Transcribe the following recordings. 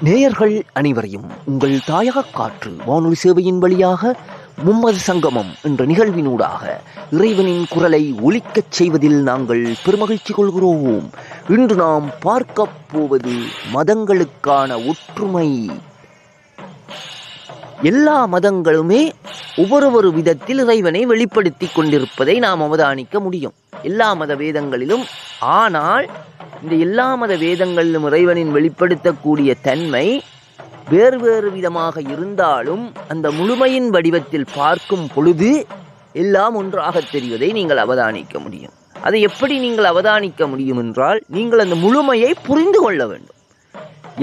நேயர்கள் அனைவரையும் உங்கள் தாயக காற்று வானொலி சேவையின் வழியாக மும்மது சங்கமம் என்ற நிகழ்வினூடாக இறைவனின் குரலை ஒலிக்கச் செய்வதில் நாங்கள் பெருமகிழ்ச்சி கொள்கிறோம். இன்று நாம் பார்க்க போவது மதங்களுக்கான ஒற்றுமை. எல்லா மதங்களுமே ஒவ்வொரு விதத்தில் இறைவனை வெளிப்படுத்தி கொண்டிருப்பதை நாம் அவதானிக்க முடியும். எல்லா மத வேதங்களிலும் ஆனால் இந்த எல்லா மத வேதங்களிலும் இறைவனின் வெளிப்படுத்தக்கூடிய தன்மை வேறு வேறு விதமாக இருந்தாலும் அந்த முழுமையின் வடிவத்தில் பார்க்கும் பொழுது எல்லாம் ஒன்றாக தெரிவதை நீங்கள் அவதானிக்க முடியும். அதை எப்படி நீங்கள் அவதானிக்க முடியும் என்றால் நீங்கள் அந்த முழுமையை புரிந்து கொள்ள வேண்டும்.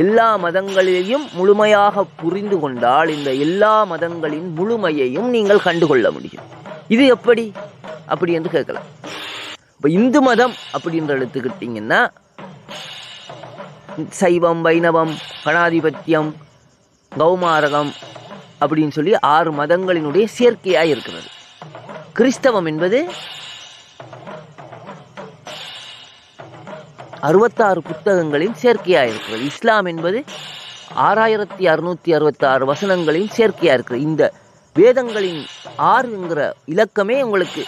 எல்லா மதங்களையும் முழுமையாக புரிந்து கொண்டால் இந்த எல்லா மதங்களின் முழுமையையும் நீங்கள் கண்டுகொள்ள முடியும். இது எப்படி? அப்படி என்று கேட்கலாம். இப்போ இந்து மதம் அப்படின்ற எடுத்துக்கிட்டிங்கன்னா சைவம் வைணவம் கணாதிபத்தியம் கௌமாரகம் அப்படின்னு சொல்லி ஆறு மதங்களினுடைய சேர்க்கையாக இருக்கிறது. கிறிஸ்தவம் என்பது அறுபத்தாறு புத்தகங்களின் சேர்க்கையாக இருக்கிறது. இஸ்லாம் என்பது ஆறாயிரத்தி அறுநூத்தி அறுபத்தாறு வசனங்களின் சேர்க்கையாக இருக்கிறது. இந்த வேதங்களின் ஆறுங்கிற இலக்கமே உங்களுக்கு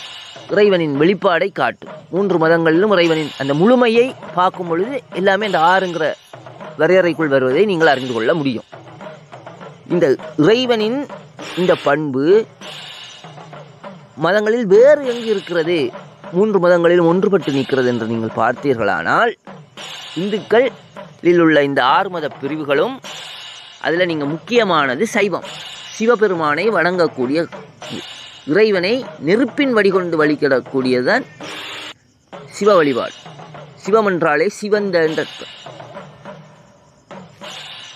இறைவனின் வெளிப்பாடை காட்டும். மூன்று மதங்களிலும் இறைவனின் அந்த முழுமையை பார்க்கும் பொழுது எல்லாமே இந்த ஆறுங்கிற வரையறைக்குள் வருவதை நீங்கள் அறிந்து கொள்ள முடியும். இந்த இறைவனின் இந்த பண்பு மதங்களில் வேறு எங்கு இருக்கிறது? மூன்று மதங்களிலும் ஒன்றுபட்டு நிற்கிறது என்று நீங்கள் பார்த்தீர்களானால் இந்துக்களில் உள்ள இந்த ஆறு மத பிரிவுகளும் அதில் நீங்கள் முக்கியமானது சைவம். சிவபெருமானை வணங்கக்கூடிய இறைவனை நெருப்பின் வடிகொண்டு வழிகிடக்கூடியதான் சிவ வழிபாடு. சிவம் என்றாலே சிவந்த என்ற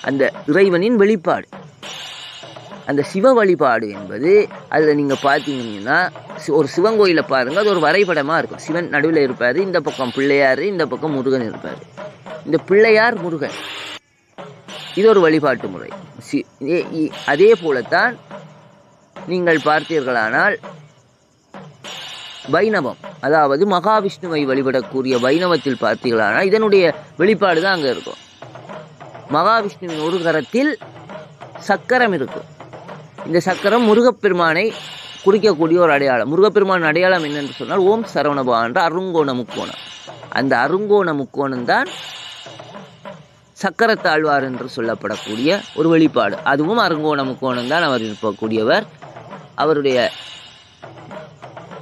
அந்த இறைவனின் வெளிப்பாடு. அந்த சிவ வழிபாடு என்பது அதில் நீங்கள் பார்த்தீங்கன்னா சி- ஒரு சிவன் கோயிலை பாருங்கள் அது ஒரு வரைபடமாக இருக்கும். சிவன் நடுவில் இருப்பார் இந்த பக்கம் பிள்ளையார் இந்த பக்கம் முருகன் இருப்பார். இந்த பிள்ளையார் முருகன். இது ஒரு வழிபாட்டு முறை. சி அதே போலத்தான் நீங்கள் பார்த்தீர்களானால் வைணவம் அதாவது மகாவிஷ்ணுவை வழிபடக்கூடிய வைணவத்தில் பார்த்தீர்களானால் இதனுடைய வெளிப்பாடு தான் அங்கே இருக்கும். மகாவிஷ்ணுவின் ஒரு கரத்தில் சக்கரம் இருக்கும். இந்த சக்கரம் முருகப்பெருமானை குறிக்கக்கூடிய ஒரு அடையாளம். முருகப்பெருமான் அடையாளம் என்னென்று சொன்னால் ஓம் சரவணபா என்ற அருங்கோண முக்கோணம். அந்த அருங்கோண முக்கோணம் தான் சக்கரத்தாழ்வார் என்று சொல்லப்படக்கூடிய ஒரு வெளிப்பாடு. அதுவும் அருங்கோண முக்கோணம் தான் அவர் இருக்கக்கூடியவர் அவருடைய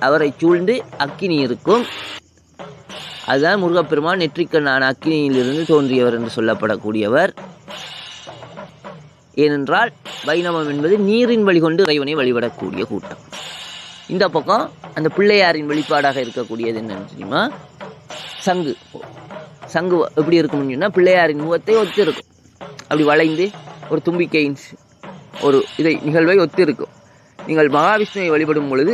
அவரை சூழ்ந்து அக்கினி இருக்கும். அதுதான் முருகப்பெருமான் நெற்றிக்கண்ணான அக்கினியிலிருந்து தோன்றியவர் என்று சொல்லப்படக்கூடியவர். ஏனென்றால் வைணவம் என்பது நீரின் வழி கொண்டு இறைவனை வழிபடக்கூடிய கூட்டம். இந்த பக்கம் அந்த பிள்ளையாரின் வெளிப்பாடாக இருக்கக்கூடியது என்னன்னு தெரியுமா? சங்கு. சங்கு எப்படி இருக்கும்னு சொன்னால் பிள்ளையாரின் முகத்தை ஒத்து இருக்கும் அப்படி வளைந்து ஒரு தும்பிக்கையின் ஒரு இதை நிகழ்வை ஒத்து இருக்கும் நீங்கள் மகாவிஷ்ணுவை வழிபடும் பொழுது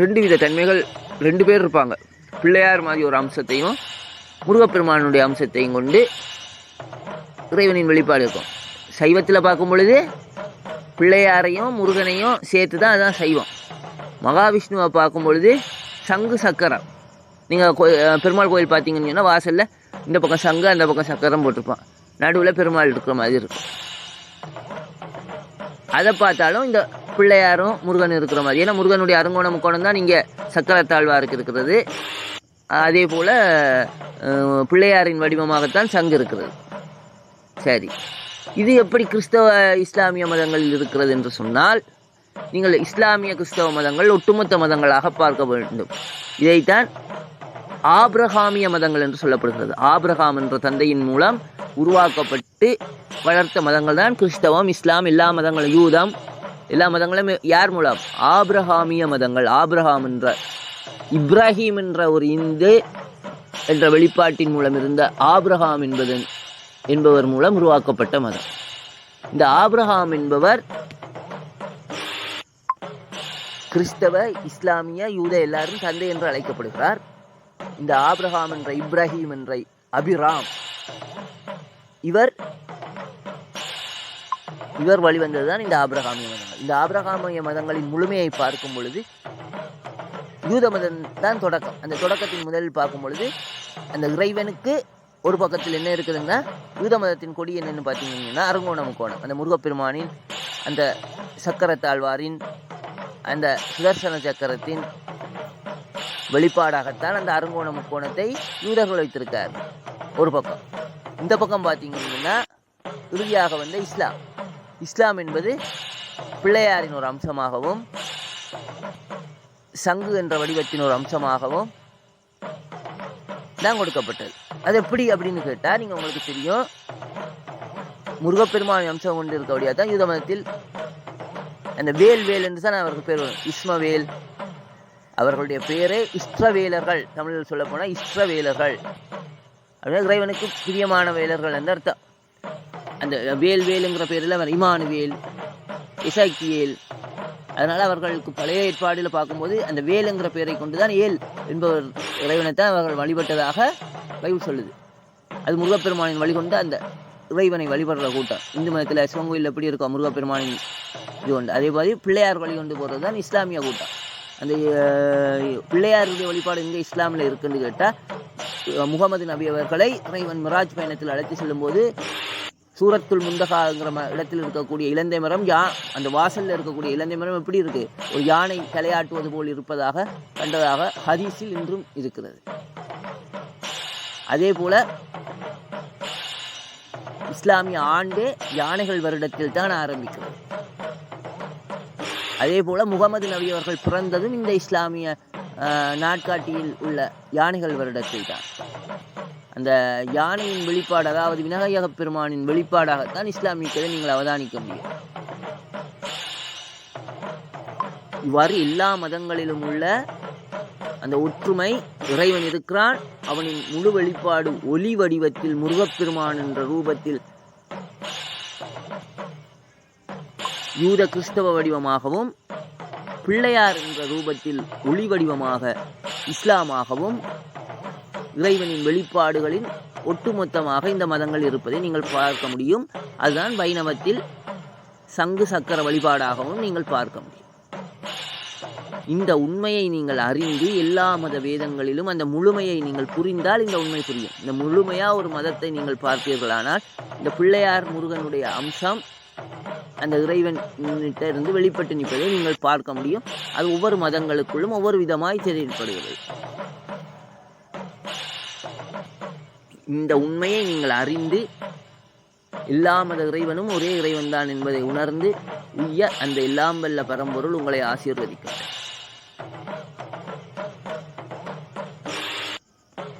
ரெண்டு வித தன்மைகள் ரெண்டு பேர் இருப்பாங்க. பிள்ளையார் மாதிரி ஒரு அம்சத்தையும் முருகப்பெருமானுடைய அம்சத்தையும் கொண்டு இறைவனின் வெளிப்பாடு இருக்கும். சைவத்தில் பார்க்கும் பொழுது பிள்ளையாரையும் முருகனையும் சேர்த்து தான் அதான் சைவம். மகாவிஷ்ணுவை பார்க்கும் பொழுது சங்கு சக்கரம். நீங்கள் கோ பெருமாள் கோயில் பார்த்தீங்கன்னு சொன்னால் வாசலில் இந்த பக்கம் சங்கு அந்த பக்கம் சக்கரம் போட்டிருப்பான். நடுவில் பெருமாள் இருக்கிற மாதிரி இருக்கும். அதை பார்த்தாலும் இந்த பிள்ளையாரும் முருகன் இருக்கிற மாதிரி. ஏன்னா முருகனுடைய அருங்கோண முக்கோணம் தான் இங்கே சக்கரத்தாழ்வாருக்கு இருக்கிறது. அதே போல் பிள்ளையாரின் வடிவமாகத்தான் சங்கு இருக்கிறது. சரி. இது எப்படி கிறிஸ்தவ இஸ்லாமிய மதங்களில் இருக்கிறது என்று சொன்னால் நீங்கள் இஸ்லாமிய கிறிஸ்தவ மதங்கள் ஒட்டுமொத்த மதங்களாக பார்க்க வேண்டும். இதைத்தான் ஆப்ரஹாமிய மதங்கள் என்று சொல்லப்படுகிறது. ஆப்ரஹாம் என்ற தந்தையின் மூலம் உருவாக்கப்பட்டு வளர்த்த மதங்கள் தான் கிறிஸ்தவம் இஸ்லாம் எல்லா மதங்களும் யூதம் எல்லா மதங்களும் யார் மூலம்? ஆபிரகாமிய மதங்கள். ஆபிரகாம் என்ற இப்ராஹிம் என்ற ஒரு இந்து என்ற வெளிப்பாட்டின் மூலம் இருந்த ஆப்ரஹாம் என்பதன் என்பவர் மூலம் உருவாக்கப்பட்ட மதம். இந்த ஆப்ரஹாம் என்பவர் கிறிஸ்தவ இஸ்லாமிய யூத எல்லாரும் தந்தை என்று அழைக்கப்படுகிறார். இந்த ஆப்ரஹாம் என்ற இப்ராஹிம் என்ற அபிராம் இவர் இவர் வழிவந்ததுதான் இந்த ஆபிரகாமிய மதங்கள். இந்த ஆபிரகாமிய மதங்களின் முழுமையை பார்க்கும் பொழுது யூத மதம் தான் தொடக்கம். அந்த தொடக்கத்தின் முதலில் பார்க்கும் பொழுது அந்த இறைவனுக்கு ஒரு பக்கத்தில் என்ன இருக்குதுங்க யூத மதத்தின் கொடி என்னன்னு பார்த்தீங்கன்னா அருங்கோண முக்கோணம் அந்த முருகப்பெருமானின் அந்த சக்கரத்தாழ்வாரின் அந்த சுதர்சன சக்கரத்தின் வெளிப்பாடாகத்தான் அந்த அருங்கோண முக்கோணத்தை யூதர்கள் வைத்திருக்கார். ஒரு பக்கம். இந்த பக்கம் பார்த்தீங்கன்னா இறுதியாக வந்த இஸ்லாம். இஸ்லாம் என்பது பிள்ளையாரின் ஒரு அம்சமாகவும் சங்கு என்ற வடிவத்தின் ஒரு அம்சமாகவும் தான் கொடுக்கப்பட்டது. அது எப்படி அப்படின்னு கேட்டால் நீங்கள் உங்களுக்கு தெரியும் முருகப்பெருமான் அம்சம் கொண்டு இருக்கபடியாக தான் யூத மதத்தில் அந்த வேல் வேல் என்று தான் அவருக்கு பேர் வரும். இஸ்மவேல் அவர்களுடைய பெயரே இஸ்ரவேலர்கள். தமிழில் சொல்ல போனால் இஸ்ரவேலர்கள். அப்படின்னா இறைவனுக்கு பிரியமான வேலர்கள் என்று அர்த்தம். அந்த வேல் வேலுங்கிற பேரில் அவர் இமானு வேல் ஏல் அதனால் அவர்களுக்கு பழைய ஏற்பாடில் பார்க்கும்போது அந்த வேலுங்கிற பேரை கொண்டு தான் ஏல் என்பவர் இறைவனை தான் அவர்கள் வழிபட்டதாக பைபிள் சொல்லுது. அது முருகப்பெருமானின் வழிகொண்டு அந்த இறைவனை வழிபடுற கூட்டம். இந்து மதத்தில் சிவன் கோயில் எப்படி இருக்கும் முருகப்பெருமானின் இது கொண்டு. அதே மாதிரி பிள்ளையார் வழிகொண்டு போகிறது தான் இஸ்லாமிய கூட்டம். அந்த பிள்ளையாருடைய வழிபாடு எங்கே இஸ்லாமில் இருக்குன்னு கேட்டால் முகமது நபி அவர்களை இறைவன் மிராஜ் பயணத்தில் அழைத்து செல்லும்போது சூரத்துல் முந்தகாங்கிற இடத்தில் இருக்கக்கூடிய இலந்தை மரம் யா அந்த வாசல்ல இருக்கக்கூடிய இலந்தை மரம் எப்படி இருக்கு? ஒரு யானை தலையாட்டுவது போல் இருப்பதாக கண்டதாக ஹதீஸில் இன்றும் இருக்கிறது. அதே போல இஸ்லாமிய ஆண்டு யானைகள் வருடத்தில் தான் ஆரம்பிக்கிறது. அதே போல முகமது நபி அவர்கள் பிறந்ததும் இந்த இஸ்லாமிய ஆஹ், நாட்காட்டியில் உள்ள யானைகள் வருடத்தில் தான். அந்த யானையின் வெளிப்பாடு அதாவது விநாயக பெருமானின் வெளிப்பாடாகத்தான் இஸ்லாமியத்தை நீங்கள் அவதானிக்க முடியும். இவ்வாறு எல்லா மதங்களிலும் உள்ள அந்த ஒற்றுமை இறைவன் இருக்கிறான். அவனின் முழு வெளிப்பாடு ஒளி வடிவத்தில் முருகப்பெருமான் என்ற ரூபத்தில் யூத கிறிஸ்தவ வடிவமாகவும் பிள்ளையார் என்ற ரூபத்தில் ஒளி வடிவமாக இஸ்லாமாகவும் இறைவனின் வெளிப்பாடுகளின் ஒட்டுமொத்தமாக இந்த மதங்கள் இருப்பதை நீங்கள் பார்க்க முடியும். அதுதான் வைணவத்தில் சங்கு சக்கர வழிபாடாகவும் நீங்கள் பார்க்க முடியும். இந்த உண்மையை நீங்கள் அறிந்து எல்லா மத வேதங்களிலும் அந்த முழுமையை நீங்கள் புரிந்தால் இந்த உண்மை புரியும். இந்த முழுமையா ஒரு மதத்தை நீங்கள் பார்த்தீர்களானால் இந்த பிள்ளையார் முருகனுடைய அம்சம் அந்த இறைவன் இருந்து வெளிப்பட்டு நிற்பதை நீங்கள் பார்க்க முடியும். அது ஒவ்வொரு மதங்களுக்குள்ளும் ஒவ்வொரு விதமாய் செயல்படுகிறது. இந்த உண்மையை நீங்கள் அறிந்து எல்லா மத இறைவனும் ஒரே இறைவன் தான் என்பதை உணர்ந்து உய்ய அந்த எல்லாம் வல்ல பரம்பொருள் உங்களை ஆசீர்வதிக்கட்டும்